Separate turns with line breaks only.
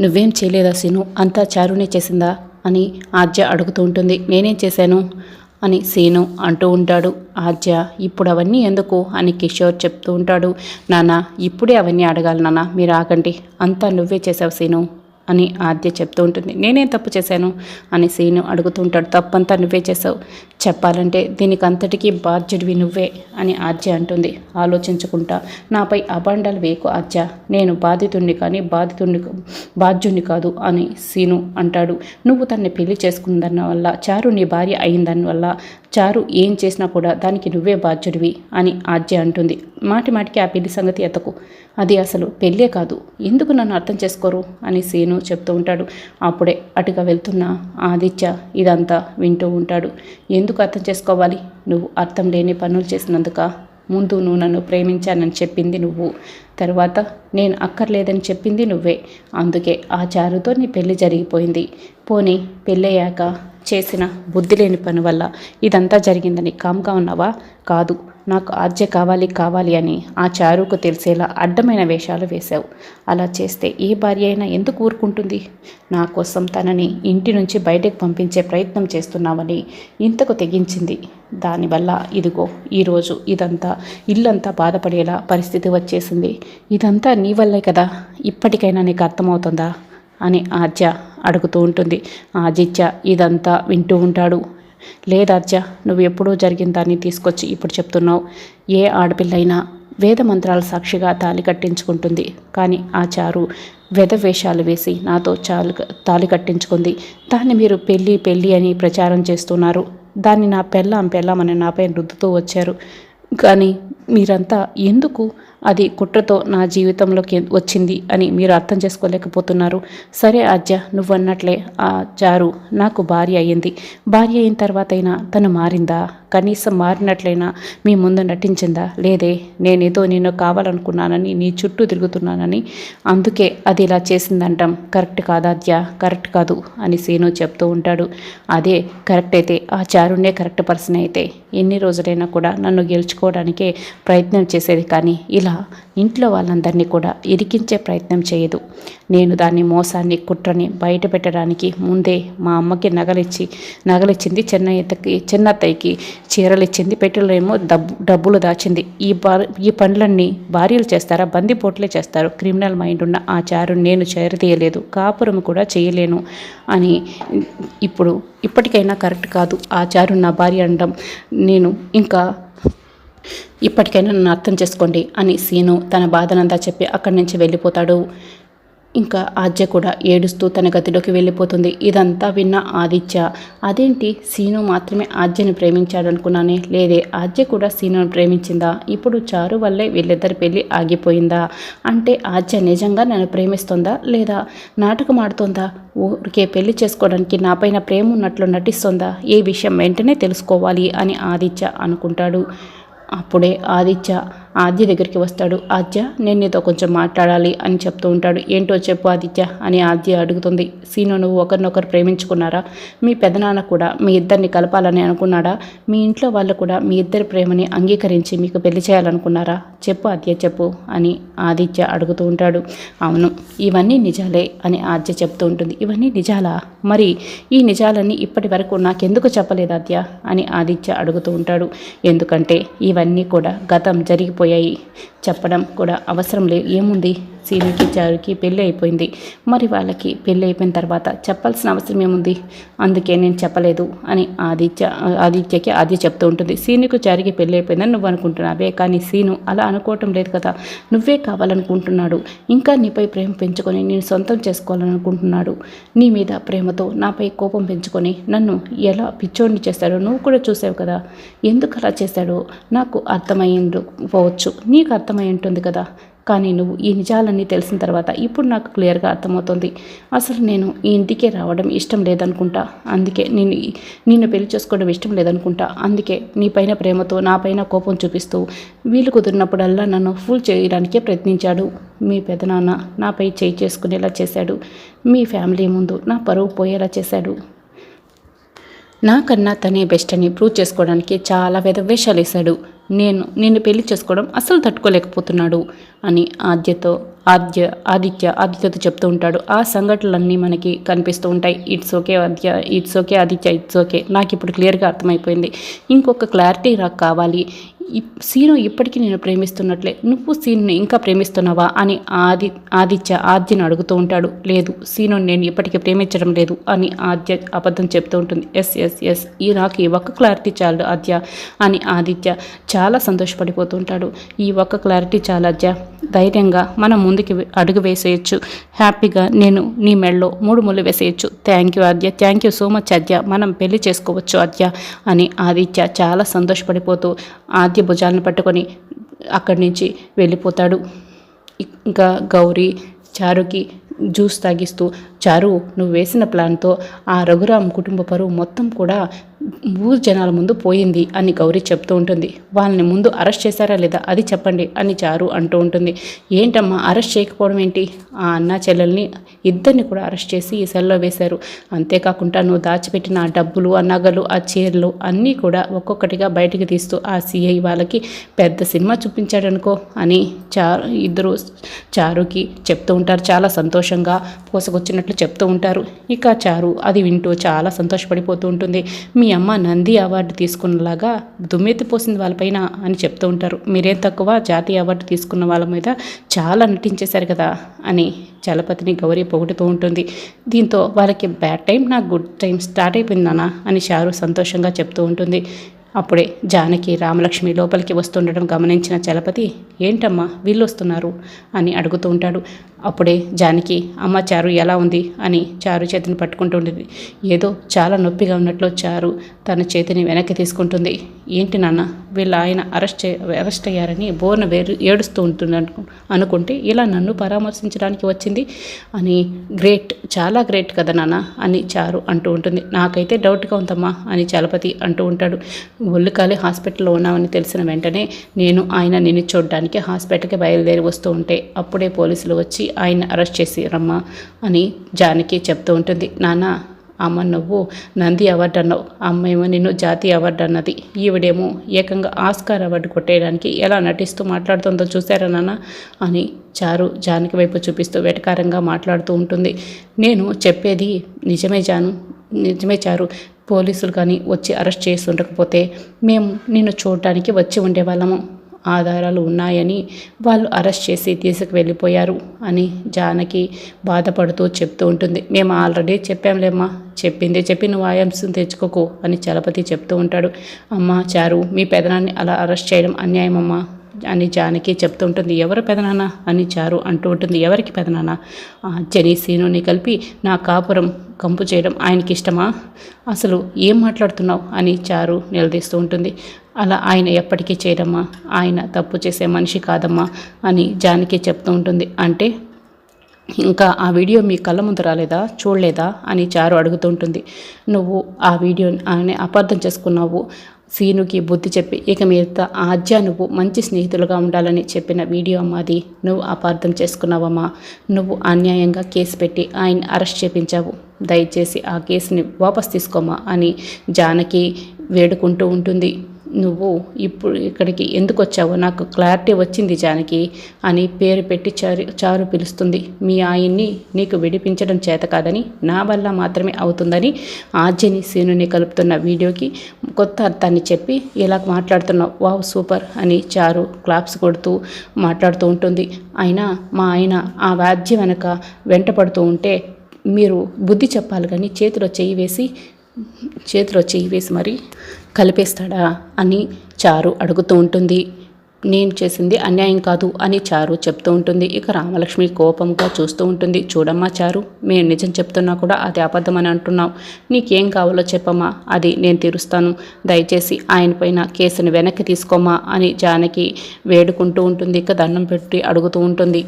నువ్వేం చేయలేదా సీను? అంతా చారునే చేసిందా? అని ఆద్య అడుగుతూ ఉంటుంది. నేనేం చేశాను? అని సీను అంటూ ఉంటాడు. ఆద్య ఇప్పుడు అవన్నీ ఎందుకు? అని కిషోర్ చెప్తూ ఉంటాడు. నాన్న ఇప్పుడే అవన్నీ అడగాలి నాన్న. మీరు ఆగండి. అంతా నువ్వే చేసావు సీను. అని ఆద్య చెప్తూ ఉంటుంది. నేనేం తప్పు చేశాను? అని సీను అడుగుతూ ఉంటాడు. తప్పంతా నువ్వే చేసావు చెప్పాలంటే దీనికి అంతటికీ బాధ్యుడివి నువ్వే అని ఆద్య అంటుంది. ఆలోచించుకుంటా. నాపై అబాండాలు వేకు ఆద్య. నేను బాధితుణ్ణి కానీ బాధితుణ్ణి బాధ్యుణ్ణి కాదు అని సీను అంటాడు. నువ్వు తన్ని పెళ్ళి చేసుకున్న దాని వల్ల చారు నీ భార్య అయిన వల్ల చారు ఏం చేసినా కూడా దానికి నువ్వే బాధ్యుడివి అని ఆద్య అంటుంది. మాటి మాటికి ఆ పెళ్ళి సంగతి ఎతకు అది అసలు పెళ్ళే కాదు. ఎందుకు నన్ను అర్థం చేసుకోరు? అని సీను చెప్తూ ఉంటాడు అప్పుడే అటుగా వెళ్తున్న ఆదిత్య ఇదంతా వింటూ ఉంటాడు. ఎందుకు అర్థం చేసుకోవాలి? నువ్వు అర్థం లేని పనులు చేసినందుక ముందు నువ్వు నన్ను ప్రేమించానని చెప్పింది నువ్వు. తర్వాత నేను అక్కర్లేదని చెప్పింది నువ్వే. అందుకే ఆ చారుతో నీ పెళ్ళి జరిగిపోయింది. పోనీ పెళ్ళయ్యాక చేసిన బుద్ధి లేని పని వల్ల ఇదంతా జరిగిందని కామ్గా ఉన్నావా? కాదు. నాకు ఆజ్య కావాలి కావాలి అని ఆ చారుకు తెలిసేలా అడ్డమైన వేషాలు వేశావు. అలా చేస్తే ఏ భార్య అయినా ఎందుకు ఊరుకుంటుంది? నా కోసం తనని ఇంటి నుంచి బయటకు పంపించే ప్రయత్నం చేస్తున్నావని ఇంతకు తెగించింది. దానివల్ల ఇదిగో ఈరోజు ఇదంతా ఇల్లంతా బాధపడేలా పరిస్థితి వచ్చేసింది. ఇదంతా నీ వల్లే కదా? ఇప్పటికైనా నీకు అర్థమవుతుందా? అని ఆజ్య అడుగుతూ ఉంటుంది. ఆదిత్య ఇదంతా వింటూ ఉంటాడు. లేదర్జా నువ్వు ఎప్పుడూ జరిగిన దాన్ని తీసుకొచ్చి ఇప్పుడు చెప్తున్నావు. ఏ ఆడపిల్లైనా వేద మంత్రాల సాక్షిగా తాలి కట్టించుకుంటుంది. కానీ ఆ చారు వెద వేషాలు వేసి నాతో చాలు తాలి కట్టించుకుంది. దాన్ని మీరు పెళ్ళి పెళ్ళి అని ప్రచారం చేస్తున్నారు. దాన్ని నా పెళ్ళాం పెళ్ళామని నాపై రుద్దుతూ వచ్చారు. కానీ మీరంతా ఎందుకు అది కుట్రతో నా జీవితంలోకి వచ్చింది అని మీరు అర్థం చేసుకోలేకపోతున్నారు. సరే ఆద్య నువ్వన్నట్లే ఆ చారు నాకు భార్య అయ్యింది. భార్య అయిన తర్వాత అయినా తను మారిందా? కనీసం మారినట్లయినా మీ ముందు నటించిందా? లేదే నేనేదో నిన్ను కావాలనుకున్నానని నీ చుట్టూ తిరుగుతున్నానని అందుకే అది ఇలా చేసిందంటాం. కరెక్ట్ కాదాద్య కరెక్ట్ కాదు అని సీను చెప్తూ ఉంటాడు. అదే కరెక్ట్ అయితే ఆ చారునే కరెక్ట్ పర్సన్ అయితే. ఎన్ని రోజులైనా కూడా నన్ను గెలుచుకోవడానికే ప్రయత్నం చేసేది కానీ ఇలా ఇంట్లో వాళ్ళందరినీ కూడా ఇరికించే ప్రయత్నం చేయదు. నేను దాన్ని మోసాన్ని కుట్రని బయట పెట్టడానికి ముందే మా అమ్మకి నగలిచ్చి నగలిచ్చింది చిన్న చిన్నత్తయ్యకి చీరలు ఇచ్చింది పెట్టెలేమో డబ్బు డబ్బులు దాచింది. ఈ ఈ పనులన్నీ భార్యలు చేస్తారా? బందిపోట్లే చేస్తారు. క్రిమినల్ మైండ్ ఉన్న ఆ చారు నేను చేరదీయలేదు. కాపురం కూడా చేయలేను అని ఇప్పుడు ఇప్పటికైనా కరెక్ట్ కాదు. ఆ చారు నా భార్య అనడం. నేను ఇంకా ఇప్పటికైనా నన్ను అర్థం చేసుకోండి అని సీను తన బాధనంతా చెప్పి అక్కడి నుంచి వెళ్ళిపోతాడు. ఇంకా ఆద్య కూడా ఏడుస్తూ తన గదిలోకి వెళ్ళిపోతుంది. ఇదంతా విన్న ఆదిత్య అదేంటి? సీను మాత్రమే ఆద్యను ప్రేమించాడు అనుకున్నానే లేదే ఆద్య కూడా సీనును ప్రేమించిందా? ఇప్పుడు చారు వల్లే వీళ్ళిద్దరి పెళ్ళి ఆగిపోయిందా? అంటే ఆద్య నిజంగా నన్ను ప్రేమిస్తుందా? లేదా నాటకం ఆడుతుందా? ఊరికే పెళ్ళి చేసుకోవడానికి నాపైన ప్రేమ ఉన్నట్లు నటిస్తుందా? ఏ విషయం వెంటనే తెలుసుకోవాలి అని ఆదిత్య అనుకుంటాడు. అప్పుడే ఆదిత్య ఆద్య దగ్గరికి వస్తాడు. ఆద్య నేను నీతో కొంచెం మాట్లాడాలి అని చెప్తూ ఉంటాడు. ఏంటో చెప్పు ఆదిత్య అని ఆద్య అడుగుతుంది. సీను నువ్వు ఒకరినొకరు ప్రేమించుకున్నారా? మీ పెదనాన్న కూడా మీ ఇద్దరిని కలపాలని అనుకున్నాడా? మీ ఇంట్లో వాళ్ళు కూడా మీ ఇద్దరి ప్రేమని అంగీకరించి మీకు పెళ్ళి చేయాలనుకున్నారా? చెప్పు ఆద్య చెప్పు అని ఆదిత్య అడుగుతూ ఉంటాడు. అవును ఇవన్నీ నిజాలే అని ఆద్య చెప్తూ ఉంటుంది. ఇవన్నీ నిజాలా? మరి ఈ నిజాలన్నీ ఇప్పటి వరకు నాకెందుకు చెప్పలేదు ఆద్య అని ఆదిత్య అడుగుతూ ఉంటాడు. ఎందుకంటే ఇవన్నీ కూడా గతం జరిగిపోయాయి చెప్పడం కూడా అవసరం లేదు. ఏముంది? సీనుకి చారుకి పెళ్ళి అయిపోయింది. మరి వాళ్ళకి పెళ్ళి అయిపోయిన తర్వాత చెప్పాల్సిన అవసరం ఏముంది? అందుకే నేను చెప్పలేదు అని ఆదిత్య ఆదిత్యకి ఆది చెప్తూ ఉంటుంది. సీనుకు చారికి పెళ్ళి అయిపోయిందని నువ్వు అనుకుంటున్నావే కానీ సీను అలా అనుకోవటం లేదు కదా. నువ్వే కావాలనుకుంటున్నాడు. ఇంకా నీపై ప్రేమ పెంచుకొని నేను సొంతం చేసుకోవాలనుకుంటున్నాడు. నీ మీద ప్రేమతో నాపై కోపం పెంచుకొని నన్ను ఎలా పిచ్చోడిని చేస్తాడో నువ్వు కూడా చూసావు కదా. ఎందుకు అలా చేశాడో నాకు అర్థమైండు పోవచ్చు. నీకు అర్థమై ఉంటుంది కదా. కానీ నువ్వు ఈ నిజాలన్నీ తెలిసిన తర్వాత ఇప్పుడు నాకు క్లియర్గా అర్థమవుతుంది. అసలు నేను ఈ ఇంటికే రావడం ఇష్టం లేదనుకుంటా. అందుకే నేను నిన్ను పెళ్ళి చేసుకోవడం ఇష్టం లేదనుకుంటా. అందుకే నీ పైన ప్రేమతో నా పైన కోపం చూపిస్తూ వీలు కుదిరినప్పుడల్లా నన్ను ఫుల్ చేయడానికే ప్రయత్నించాడు. మీ పెదనాన్న నాపై చేయి చేసుకునేలా చేశాడు. మీ ఫ్యామిలీ ముందు నా పరువు పోయేలా చేశాడు. నాకన్నా తనే బెస్ట్ అని ప్రూవ్ చేసుకోవడానికి చాలా వెధవేషాలు వేశాడు నేను నిన్ను పెళ్ళి చేసుకోవడం అస్సలు తట్టుకోలేకపోతున్నాడు అని ఆద్యతో ఆద్య ఆదిత్య ఆదిత్యతో చెప్తూ ఉంటాడు. ఆ సంఘటనలన్నీ మనకి కనిపిస్తూ ఉంటాయి. It's okay Aadya it's okay Aditya it's okay నాకు ఇప్పుడు క్లియర్గా అర్థమైపోయింది. ఇంకొక క్లారిటీ నాకు కావాలి. సీను ఇప్పటికీ నేను ప్రేమిస్తున్నట్లే. నువ్వు సీనుని ఇంకా ప్రేమిస్తున్నావా? అని ఆది ఆదిత్య ఆద్యను అడుగుతూ ఉంటాడు. లేదు సీను నేను ఇప్పటికీ ప్రేమించడం లేదు అని ఆద్య అబద్ధం చెప్తూ ఉంటుంది. ఎస్ ఎస్ ఎస్ ఈ నాకు ఈ ఒక్క క్లారిటీ చాలు ఆద్య అని ఆదిత్య చాలా సంతోషపడిపోతూ ఉంటాడు. ఈ ఒక్క క్లారిటీ చాలు ఆద్య. ధైర్యంగా మనం ముందుకు అడుగు వేసేయచ్చు. హ్యాపీగా నేను నీ మెడలో మూడు ముళ్ళు వేసేయచ్చు. Thank you Aadya. Thank you so much Aadya. మనం పెళ్ళి చేసుకోవచ్చు ఆద్య అని ఆదిత్య చాలా సంతోషపడిపోతూ ఆద్య భుజాలను పట్టుకొని అక్కడి నుంచి వెళ్ళిపోతాడు. ఇంకా గౌరీ చారుకి జ్యూస్ తాగిస్తూ చారు నువ్వు వేసిన ప్లాన్తో ఆ రఘురామ్ కుటుంబ పరువు మొత్తం కూడా ఊరు జనాల ముందు పోయింది అని గౌరీ చెప్తూ ఉంటుంది. వాళ్ళని ముందు అరెస్ట్ చేశారా లేదా అది చెప్పండి అని చారు అంటూ ఉంటుంది. ఏంటమ్మా అరెస్ట్ చేయకపోవడం ఏంటి? ఆ అన్న చెల్లెల్ని ఇద్దరిని కూడా అరెస్ట్ చేసి ఈ సెల్లో వేశారు. అంతేకాకుండా నువ్వు దాచిపెట్టిన ఆ డబ్బులు ఆ నగలు ఆ చీరలు అన్నీ కూడా ఒక్కొక్కటిగా బయటికి తీస్తూ ఆ సిఐ వాళ్ళకి పెద్ద సినిమా చూపించాడనుకో అని చారు ఇద్దరు చారుకి చెప్తూ ఉంటారు. చాలా సంతోషంగా పోసకొచ్చినట్లు చెప్తూ ఉంటారు. ఇక చారు అది వింటూ చాలా సంతోషపడిపోతూ ఉంటుంది. మీ అమ్మ నంది అవార్డు తీసుకున్నలాగా దుమ్మెత్తిపోసింది వాళ్ళపైన అని చెప్తూ ఉంటారు. మీరేం తక్కువ జాతీయ అవార్డు తీసుకున్న వాళ్ళ మీద చాలా నటించేశారు కదా అని చలపతిని గౌరీ పొగుడుతూ ఉంటుంది. దీంతో వాళ్ళకి బ్యాడ్ టైం నా గుడ్ టైం స్టార్ట్ అయిపోయింది నాన్న అని షారు సంతోషంగా చెప్తూ ఉంటుంది. అప్పుడే జానకి రామలక్ష్మి లోపలికి వస్తుండడం గమనించిన చలపతి ఏంటమ్మా వీళ్ళు వస్తున్నారు? అని అడుగుతూ ఉంటాడు. అప్పుడే జానకి అమ్మ చారు ఎలా ఉంది? అని చారు చేతిని పట్టుకుంటూ ఉండేది. ఏదో చాలా నొప్పిగా ఉన్నట్లు చారు తన చేతిని వెనక్కి తీసుకుంటుంది. ఏంటి నాన్న వీళ్ళ ఆయన అరెస్ట్ చే అరెస్ట్ అయ్యారని బోర్న వేరు ఏడుస్తూ ఉంటుంది అనుకుంటే ఇలా నన్ను పరామర్శించడానికి వచ్చింది? అని గ్రేట్ చాలా గ్రేట్ కదా నాన్న అని చారు అంటూ ఉంటుంది. నాకైతే డౌట్గా ఉందమ్మా అని చలపతి అంటూ ఉంటాడు. ఒళ్ళుకాలి హాస్పిటల్లో ఉన్నామని తెలిసిన వెంటనే నేను ఆయన నిన్ను చూడడానికి హాస్పిటల్కి బయలుదేరి వస్తూ ఉంటే అప్పుడే పోలీసులు వచ్చి ఆయన అరెస్ట్ చేసి రమ్మా అని జానకి చెప్తూ ఉంటుంది. నాన్న అమ్మ నువ్వు నంది అవార్డు అన్నావు. అమ్మ ఏమో నిన్ను జాతీయ అవార్డు అన్నది. ఈవిడేమో ఏకంగా ఆస్కార్ అవార్డు కొట్టేయడానికి ఎలా నటిస్తూ మాట్లాడుతుందో చూసారా నాన్న అని చారు జానకి వైపు చూపిస్తూ వెటకారంగా మాట్లాడుతూ ఉంటుంది. నేను చెప్పేది నిజమే జాను నిజమే చారు. పోలీసులు కానీ వచ్చి అరెస్ట్ చేసి ఉండకపోతే మేము నిన్ను చూడటానికి వచ్చి ఉండేవాళ్ళము. ఆధారాలు ఉన్నాయని వాళ్ళు అరెస్ట్ చేసి తీసుకు వెళ్ళిపోయారు అని జానకి బాధపడుతూ చెప్తూ ఉంటుంది. మేము ఆల్రెడీ చెప్పాంలేమ్మా చెప్పింది చెప్పి నువ్వు ఆయాంసం తెచ్చుకోకు అని చలపతి చెప్తూ ఉంటాడు. అమ్మ చారు మీ పెదనాన్ని అలా అరెస్ట్ చేయడం అన్యాయమమ్మా అని జానకి చెప్తూ ఉంటుంది. ఎవరు పెదనాన్న? అని చారు అంటూ ఉంటుంది. ఎవరికి పెదనాన్న? ఆ జని సీనుని కలిపి నా కాపురం కంపు చేయడం ఆయనకి ఇష్టమా అసలు ఏం మాట్లాడుతున్నావు? అని చారు నిలదీస్తూ ఉంటుంది. అలా ఆయన ఎప్పటికీ చేయడమ్మా? ఆయన తప్పు చేసే మనిషి కాదమ్మా అని జానకి చెప్తూ ఉంటుంది. అంటే ఇంకా ఆ వీడియో మీ కళ్ళ ముందు రాలేదా? చూడలేదా? అని చారు అడుగుతుంటుంది నువ్వు ఆ వీడియోని ఆయన అపార్థం చేసుకున్నావు. సీనుకి బుద్ధి చెప్పి ఇక మీద ఆద్య నువ్వు మంచి స్నేహితులుగా ఉండాలని చెప్పిన వీడియో అమ్మాది నువ్వు అపార్థం చేసుకున్నావమ్మా. నువ్వు అన్యాయంగా కేసు పెట్టి ఆయన అరెస్ట్ చేపించావు. దయచేసి ఆ కేసుని వాపస్ తీసుకోమా అని జానకి వేడుకుంటూ ఉంటుంది. నువ్వు ఇప్పుడు ఇక్కడికి ఎందుకు వచ్చావో నాకు క్లారిటీ వచ్చింది జానకి అని పేరు పెట్టి చారు చారు పిలుస్తుంది. మీ ఆయన్ని నీకు విడిపించడం చేత కాదని నా వల్ల మాత్రమే అవుతుందని ఆర్జని సీనుని కలుపుతున్న వీడియోకి కొత్త అర్థాన్ని చెప్పి ఇలా మాట్లాడుతున్నావు? వావ్ సూపర్ అని చారు క్లాప్స్ కొడుతూ మాట్లాడుతూ ఉంటుంది. అయినా మా ఆయన ఆ వ్యాధ్య వెనక వెంటపడుతూ ఉంటే మీరు బుద్ధి చెప్పాలి కానీ చేతిలో చేయి వేసి చేతిలో చెయ్యి వేసి మరి కలిపేస్తాడా అని చారు అడుగుతూ ఉంటుంది. నేను చేసింది అన్యాయం కాదు అని చారు చెప్తూ ఉంటుంది. ఇక రామలక్ష్మి కోపంగా చూస్తూ ఉంటుంది. చూడమ్మా చారు మేము నిజం చెప్తున్నా కూడా అది అబద్ధం అని అంటున్నావు. నీకేం కావాలో చెప్పమ్మా అది నేను తీరుస్తాను. దయచేసి ఆయన పైన కేసుని వెనక్కి తీసుకోమా అని జానకి వేడుకుంటూ ఉంటుంది. ఇక దండం పెట్టి అడుగుతూ ఉంటుంది.